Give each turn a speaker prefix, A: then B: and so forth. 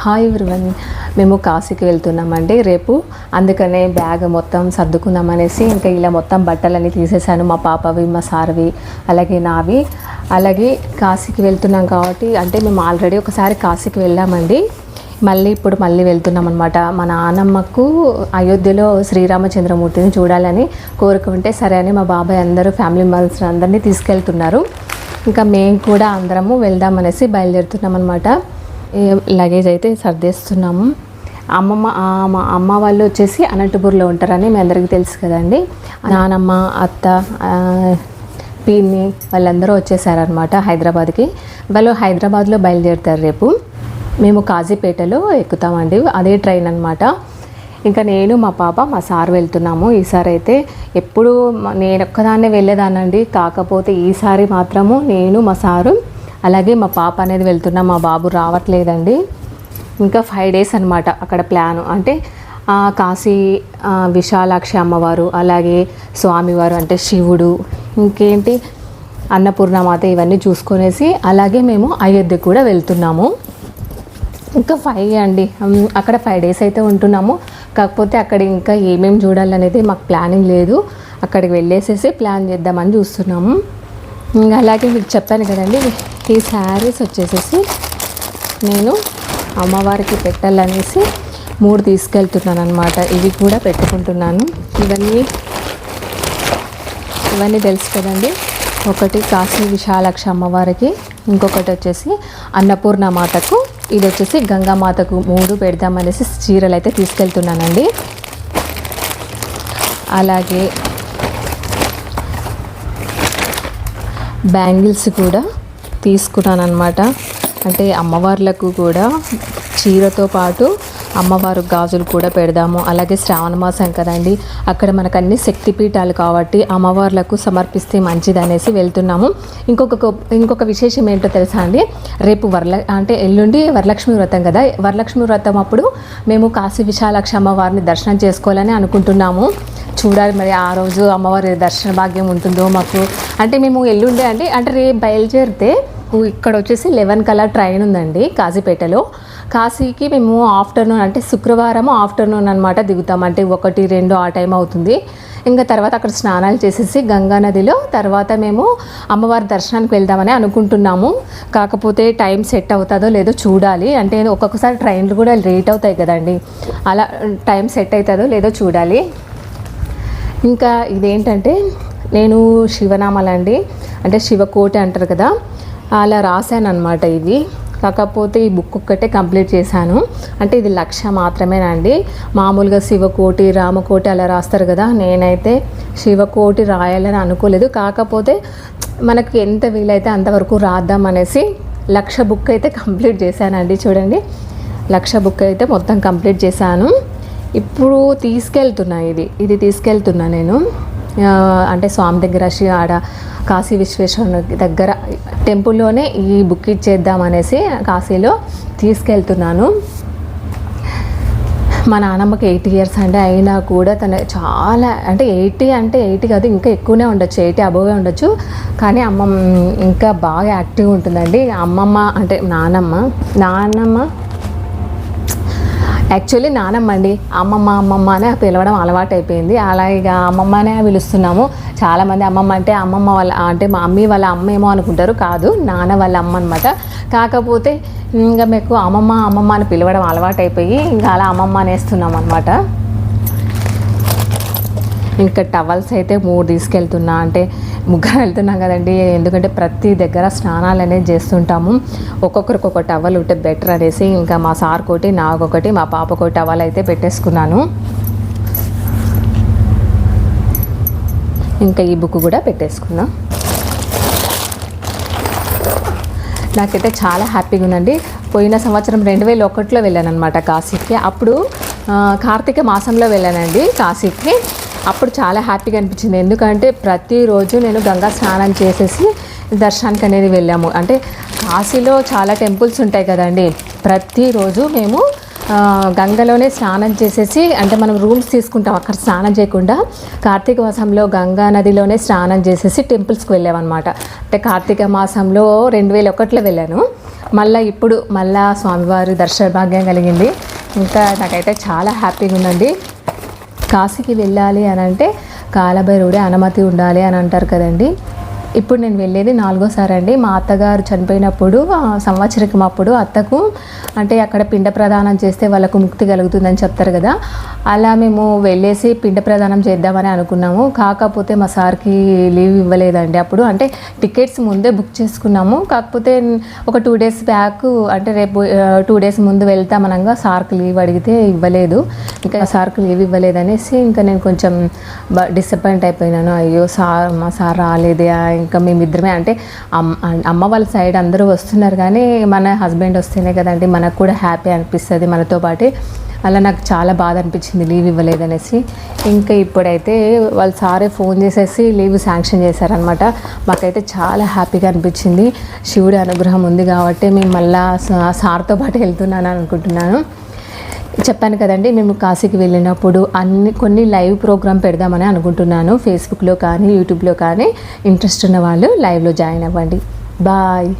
A: Hi everyone మేము కాశీకి వెళ్తున్నామండి. రేపు అందుకనే బ్యాగ్ మొత్తం సర్దుకుందాం అనేసి ఇంకా ఇలా మొత్తం బట్టలన్నీ తీసేసాను మా పాపవి మా సార్వి అలాగే నావి. అలాగే కాశీకి వెళ్తున్నాం కాబట్టి అంటే మేము ఆల్రెడీ ఒకసారి కాశీకి వెళ్ళామండి. మళ్ళీ ఇప్పుడు మళ్ళీ వెళ్తున్నాం అనమాట మా నాన్నమ్మకు అయోధ్యలో శ్రీరామచంద్రమూర్తిని చూడాలని కోరిక ఉంటే సరే అని మా బాబాయ్ అందరూ ఫ్యామిలీ మెంబర్స్ అందరినీ తీసుకెళ్తున్నారు. ఇంకా మేము కూడా అందరము వెళ్దామనేసి బయలుదేరుతున్నాం అనమాట లగేజ్ అయితే సర్దేస్తున్నాము. అమ్మమ్మ మా అమ్మ వాళ్ళు వచ్చేసి అనంతపూర్లో ఉంటారని మీ అందరికీ తెలుసు కదండి. నానమ్మ అత్త పిన్ని వాళ్ళందరూ వచ్చేసారనమాట హైదరాబాద్కి. వాళ్ళు హైదరాబాద్లో బయలుదేరుతారు రేపు. మేము కాజీపేటలో ఎక్కుతామండి. అదే ట్రైన్ అనమాట ఇంకా నేను మా పాప మా సార్ వెళ్తున్నాము. ఈసారి అయితే ఎప్పుడు నేను ఒక్కదాన్నే వెళ్ళేదానండి కాకపోతే ఈసారి మాత్రము నేను మా సారు అలాగే మా పాప అనేది వెళ్తున్నాం మా బాబు రావట్లేదండి. ఇంకా ఫైవ్ డేస్ అనమాట అక్కడ ప్లాను అంటే కాశీ విశాలాక్షి అమ్మవారు అలాగే స్వామివారు అంటే శివుడు ఇంకేంటి అన్నపూర్ణమాత ఇవన్నీ చూసుకొనేసి అలాగే మేము అయోధ్యకు కూడా వెళ్తున్నాము. ఇంకా ఫైవ్ అండి. అక్కడ ఫైవ్ డేస్ అయితే ఉంటున్నాము. కాకపోతే అక్కడ ఇంకా ఏమేమి చూడాలనేది మాకు ప్లానింగ్ లేదు. అక్కడికి వెళ్ళేసేసి ప్లాన్ చేద్దామని చూస్తున్నాము. ఇంకా అలాగే మీకు చెప్పాను కదండి ఈ శారీస్ వచ్చేసేసి నేను అమ్మవారికి పెట్టాలనేసి మూడు తీసుకెళ్తున్నాను అనమాట ఇవి కూడా పెట్టుకుంటున్నాను. ఇవన్నీ ఇవన్నీ తెలుసు కదండి. ఒకటి కాశీ విశాలాక్ష అమ్మవారికి ఇంకొకటి వచ్చేసి అన్నపూర్ణ మాతకు ఇది వచ్చేసి గంగామాతకు మూడు పెడదామనేసి చీరలు అయితే తీసుకెళ్తున్నానండి. అలాగే బ్యాంగిల్స్ కూడా తీసుకున్నాను అనమాట అంటే అమ్మవార్లకు కూడా చీరతో పాటు అమ్మవారు గాజులు కూడా పెడదాము. అలాగే శ్రావణ మాసం కదండి. అక్కడ మనకు అన్ని శక్తిపీఠాలు కాబట్టి అమ్మవార్లకు సమర్పిస్తే మంచిది అనేసి వెళ్తున్నాము. ఇంకొక ఇంకొక విశేషం ఏంటో తెలుసా అండి? రేపు వరల అంటే ఎల్లుండి వరలక్ష్మి వ్రతం కదా. వరలక్ష్మి వ్రతం అప్పుడు మేము కాశీ విశాలాక్షి అమ్మవారిని దర్శనం చేసుకోవాలని అనుకుంటున్నాము. చూడాలి మరి ఆ రోజు అమ్మవారి దర్శన భాగ్యం ఉంటుందో మాకు. అంటే మేము ఎల్లుండే అంటే అంటే రేపు బయలుదేరితే ఇక్కడ వచ్చేసి లెవెన్ కల్లా ట్రైన్ ఉందండి కాజీపేటలో కాశీకి మేము ఆఫ్టర్నూన్ అంటే శుక్రవారం ఆఫ్టర్నూన్ అనమాట దిగుతాం. అంటే ఒకటి రెండు ఆ టైం అవుతుంది. ఇంకా తర్వాత అక్కడ స్నానాలు చేసేసి గంగా నదిలో తర్వాత మేము అమ్మవారి దర్శనానికి వెళ్దామని అనుకుంటున్నాము. కాకపోతే టైం సెట్ అవుతుందో లేదో చూడాలి. అంటే ఒక్కొక్కసారి ట్రైన్లు కూడా లేట్ అవుతాయి కదండి. అలా టైం సెట్ అవుతుందో లేదో చూడాలి. ఇంకా ఇదేంటంటే నేను శివనామాలండి. అంటే శివకోటి అంటారు కదా అలా రాశాను అనమాట ఇది. కాకపోతే ఈ బుక్ ఒక్కటే కంప్లీట్ చేశాను. అంటే ఇది లక్ష మాత్రమేనండి. మామూలుగా శివకోటి రామకోటి అలా రాస్తారు కదా నేనైతే శివకోటి రాయాలని అనుకోలేదు. కాకపోతే మనకు ఎంత వీలైతే అంతవరకు రాద్దాం అనేసి లక్ష బుక్ అయితే కంప్లీట్ చేశానండి. చూడండి లక్ష బుక్ అయితే మొత్తం కంప్లీట్ చేశాను. ఇప్పుడు తీసుకెళ్తున్నా ఇది. ఇది తీసుకెళ్తున్నా నేను. అంటే స్వామి దగ్గర శ్రీ ఆడ కాశీ విశ్వేశ్వర దగ్గర టెంపుల్లోనే ఈ బుక్ ఇచ్చేద్దాం అనేసి కాశీలో తీసుకెళ్తున్నాను. మా నాన్నమ్మకి ఎయిటీ ఇయర్స్ అంటే అయినా కూడా తన చాలా అంటే ఎయిటీ అంటే ఎయిటీ కాదు ఇంకా ఎక్కువనే ఉండొచ్చు. ఎయిటీ అబోవే ఉండొచ్చు. కానీ అమ్మమ్మ ఇంకా బాగా యాక్టివ్ ఉంటుందండి. అమ్మమ్మ అంటే నానమ్మ. నానమ్మ యాక్చువల్లీ నానమ్మ అండి అమ్మమ్మ అమ్మమ్మ అనే పిలవడం అలవాటు అయిపోయింది అలా ఇక అమ్మమ్మనే పిలుస్తున్నాము. చాలామంది అమ్మమ్మ అంటే అమ్మమ్మ వాళ్ళ అంటే మా అమ్మీ వాళ్ళ అమ్మ ఏమో అనుకుంటారు కాదు. నాన్న వాళ్ళ అమ్మ అనమాట కాకపోతే ఇంకా మీకు అమ్మమ్మ అమ్మమ్మ అని పిలవడం అలవాటు అయిపోయి ఇంకా అలా అమ్మమ్మ అనేస్తున్నాం అనమాట ఇంకా టవల్స్ అయితే మూడు తీసుకెళ్తున్నా. అంటే ముగ్గురు వెళ్తున్నాం కదండి. ఎందుకంటే ప్రతి దగ్గర స్నానాలు అనేది చేస్తుంటాము. ఒక్కొక్కరికి ఒక టవల్ ఉంటే బెటర్ అనేసి ఇంకా మా సార్ ఒకటి నాకొకటి మా పాపకు టవల్ అయితే పెట్టేసుకున్నాను. ఇంకా ఈ బుక్ కూడా పెట్టేసుకున్నా. నాకైతే చాలా హ్యాపీగా ఉందండి. పోయిన సంవత్సరం రెండు వేల ఒకటిలో వెళ్ళాను అనమాట కాశీకి. అప్పుడు కార్తీక మాసంలో వెళ్ళానండి కాశీకి. అప్పుడు చాలా హ్యాపీగా అనిపించింది. ఎందుకంటే ప్రతిరోజు నేను గంగా స్నానం చేసేసి దర్శనానికి అనేది వెళ్ళాము. అంటే కాశీలో చాలా టెంపుల్స్ ఉంటాయి కదండి. ప్రతిరోజు మేము గంగలోనే స్నానం చేసేసి అంటే మనం రూమ్స్ తీసుకుంటాం అక్కడ స్నానం చేయకుండా కార్తీక మాసంలో గంగా నదిలోనే స్నానం చేసేసి టెంపుల్స్కి వెళ్ళామన్నమాట. అంటే కార్తీక మాసంలో రెండు వేల ఒకటిలో వెళ్ళాను. మళ్ళీ ఇప్పుడు మళ్ళా స్వామివారి దర్శన భాగ్యం కలిగింది. ఇంకా నాకైతే చాలా హ్యాపీగా ఉందండి. కాశీకి వెళ్ళాలి అని అంటే కాలభైరవుడే అనుమతి ఉండాలి అని అంటారు కదండి. ఇప్పుడు నేను వెళ్ళేది నాలుగోసారి అండి. మా అత్తగారు చనిపోయినప్పుడు సంవత్సరం సంవత్సరకం అప్పుడు అత్తకు అంటే అక్కడ పిండ ప్రదానం చేస్తే వాళ్ళకు ముక్తి కలుగుతుందని చెప్తారు కదా. అలా మేము వెళ్ళేసి పిండ ప్రదానం చేద్దామని అనుకున్నాము. కాకపోతే మా సార్కి లీవ్ ఇవ్వలేదండి అప్పుడు. అంటే టికెట్స్ ముందే బుక్ చేసుకున్నాము. కాకపోతే ఒక టూ డేస్ బ్యాక్ అంటే రేపు టూ డేస్ ముందు వెళ్తామనగా సార్కి లీవ్ అడిగితే ఇవ్వలేదు. ఇంకా సార్కి లీవ్ ఇవ్వలేదనేసి ఇంకా నేను కొంచెం డిసప్పాయింట్ అయిపోయినాను. అయ్యో సార్ మా సార్ రాలేదే ఇంకా మేమిద్దరమే. అంటే అమ్మ అమ్మ వాళ్ళ సైడ్ అందరూ వస్తున్నారు కానీ మన హస్బెండ్ వస్తేనే కదండి మనకు కూడా హ్యాపీ అనిపిస్తుంది మనతో పాటే. అలా నాకు చాలా బాధ అనిపించింది లీవ్ ఇవ్వలేదనేసి. ఇంకా ఇప్పుడైతే వాళ్ళు సారే ఫోన్ చేసేసి లీవ్ శాంక్షన్ చేశారనమాట మాకైతే చాలా హ్యాపీగా అనిపించింది. శివుడి అనుగ్రహం ఉంది కాబట్టి మేము మళ్ళీ సార్తో పాటు వెళ్తున్నాను అనుకుంటున్నాను. చెప్పాను కదండి మేము కాశీకి వెళ్ళినప్పుడు అన్ని కొన్ని లైవ్ ప్రోగ్రామ్ పెడదామని అనుకుంటున్నాను. ఫేస్బుక్లో కానీ యూట్యూబ్లో కానీ ఇంట్రెస్ట్ ఉన్న వాళ్ళు లైవ్లో జాయిన్ అవ్వండి. బాయ్.